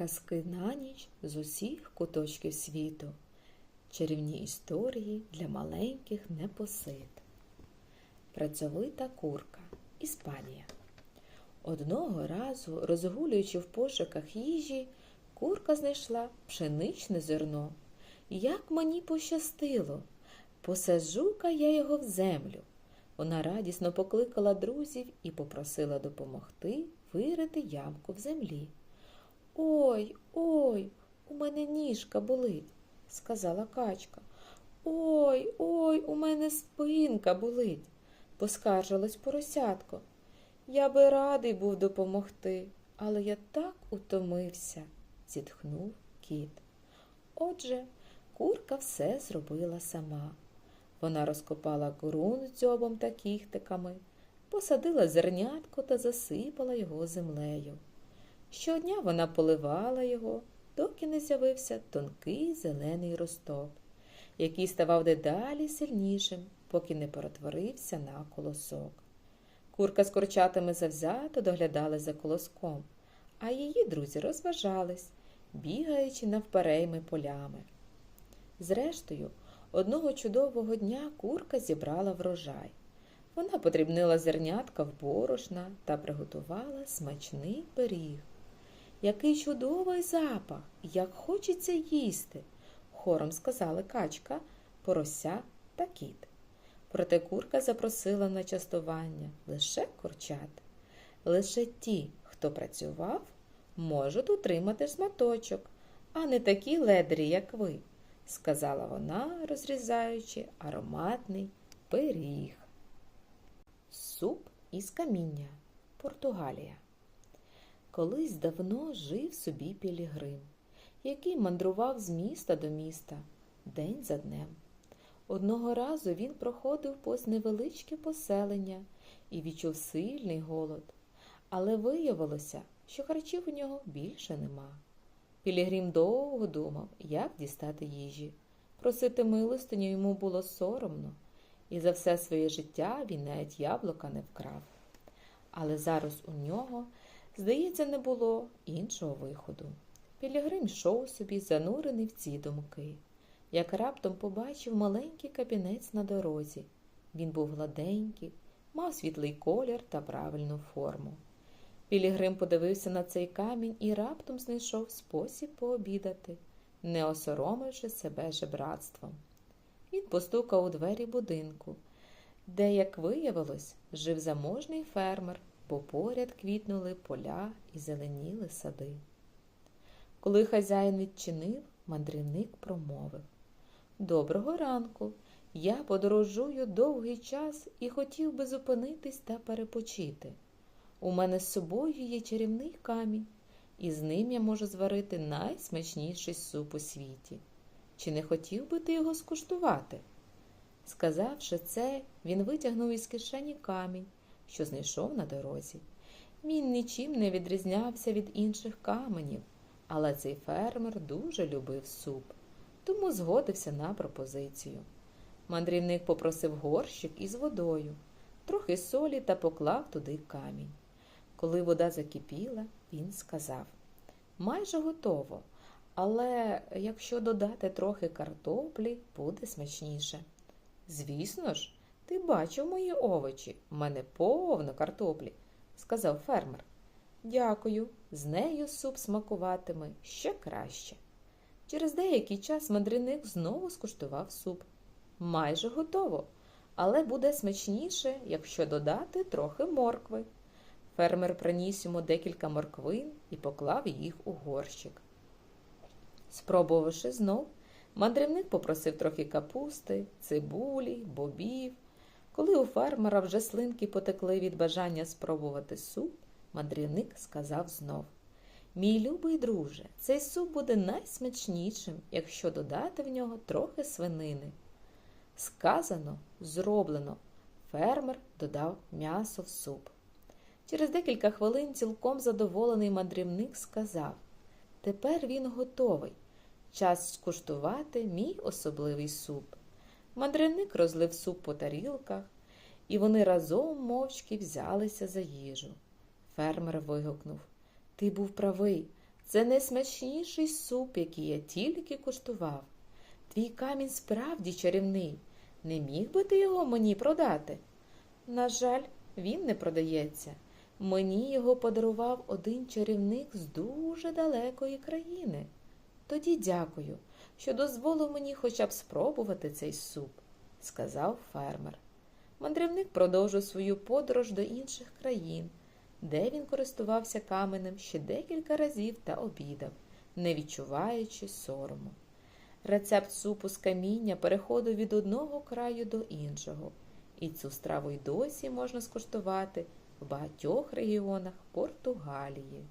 Казки на ніч з усіх куточків світу. Чарівні історії для маленьких непосид. Працьовита курка. Іспанія. Одного разу, розгулюючи в пошуках їжі, курка знайшла пшеничне зерно. Як мені пощастило! Посаджу-ка я його в землю. Вона радісно покликала друзів і попросила допомогти вирити ямку в землі. Ой, ой, у мене ніжка болить, сказала качка. Ой, ой, у мене спинка болить, поскаржилась поросятко. Я би радий був допомогти, але я так утомився, зітхнув кіт. Отже, курка все зробила сама. Вона розкопала ґрунт дзьобом та кіхтиками, посадила зернятко та засипала його землею. Щодня вона поливала його, доки не з'явився тонкий зелений росток, який ставав дедалі сильнішим, поки не перетворився на колосок. Курка з курчатами завзято доглядали за колоском, а її друзі розважались, бігаючи навперейми полями. Зрештою, одного чудового дня курка зібрала врожай. Вона подрібнила зернятка в борошна та приготувала смачний пиріг. Який чудовий запах, як хочеться їсти, хором сказали качка, порося та кіт. Проте курка запросила на частування лише курчат. Лише ті, хто працював, можуть утримати шматочок, а не такі ледрі, як ви, сказала вона, розрізаючи ароматний пиріг. Суп із каміння. Португалія. Колись давно жив собі Пілігрим, який мандрував з міста до міста день за днем. Одного разу він проходив повз невеличке поселення і відчув сильний голод, але виявилося, що харчів у нього більше нема. Пілігрим довго думав, як дістати їжі. Просити милостиню йому було соромно, і за все своє життя він навіть яблука не вкрав. Але зараз у нього Здається, не було іншого виходу. Пілігрим йшов собі, занурений в ці думки, як раптом побачив маленький кабінець на дорозі. Він був гладенький, мав світлий колір та правильну форму. Пілігрим подивився на цей камінь і раптом знайшов спосіб пообідати, не осоромивши себе жебратством. Він постукав у двері будинку, де, як виявилось, жив заможний фермер бо поряд квітнули поля і зеленіли сади. Коли хазяїн відчинив, мандрівник промовив Доброго ранку. Я подорожую довгий час і хотів би зупинитись та перепочити. У мене з собою є чарівний камінь, і з ним я можу зварити найсмачніший суп у світі. Чи не хотів би ти його скуштувати? Сказавши це, він витягнув із кишені камінь що знайшов на дорозі. Він нічим не відрізнявся від інших каменів, але цей фермер дуже любив суп, тому згодився на пропозицію. Мандрівник попросив горщик із водою, трохи солі та поклав туди камінь. Коли вода закипіла, він сказав майже готово, але якщо додати трохи картоплі, буде смачніше. Звісно ж, ти бачив мої овочі, в мене повно картоплі, сказав фермер. Дякую, з нею суп смакуватиме ще краще. Через деякий час мандрівник знову скуштував суп. Майже готово, але буде смачніше, якщо додати трохи моркви. Фермер приніс йому декілька морквин і поклав їх у горщик. Спробувавши знов, мандрівник попросив трохи капусти, цибулі, бобів. Коли у фермера вже слинки потекли від бажання спробувати суп, мандрівник сказав знов Мій любий друже, цей суп буде найсмачнішим, якщо додати в нього трохи свинини. Сказано, зроблено, фермер додав м'ясо в суп. Через декілька хвилин цілком задоволений мандрівник сказав Тепер він готовий. Час скуштувати мій особливий суп. Мандрівник розлив суп по тарілках, і вони разом мовчки взялися за їжу. Фермер вигукнув Ти був правий, Це найсмачніший суп, який я тільки куштував. Твій камінь справді чарівний. Не міг би ти його мені продати? На жаль, він не продається. Мені його подарував один чарівник з дуже далекої країни. Тоді дякую, що дозволив мені хоча б спробувати цей суп, сказав фермер. Мандрівник продовжив свою подорож до інших країн, де він користувався каменем ще декілька разів та обідав, не відчуваючи сорому. Рецепт супу з каміння переходив від одного краю до іншого, і цю страву й досі можна скуштувати в багатьох регіонах Португалії.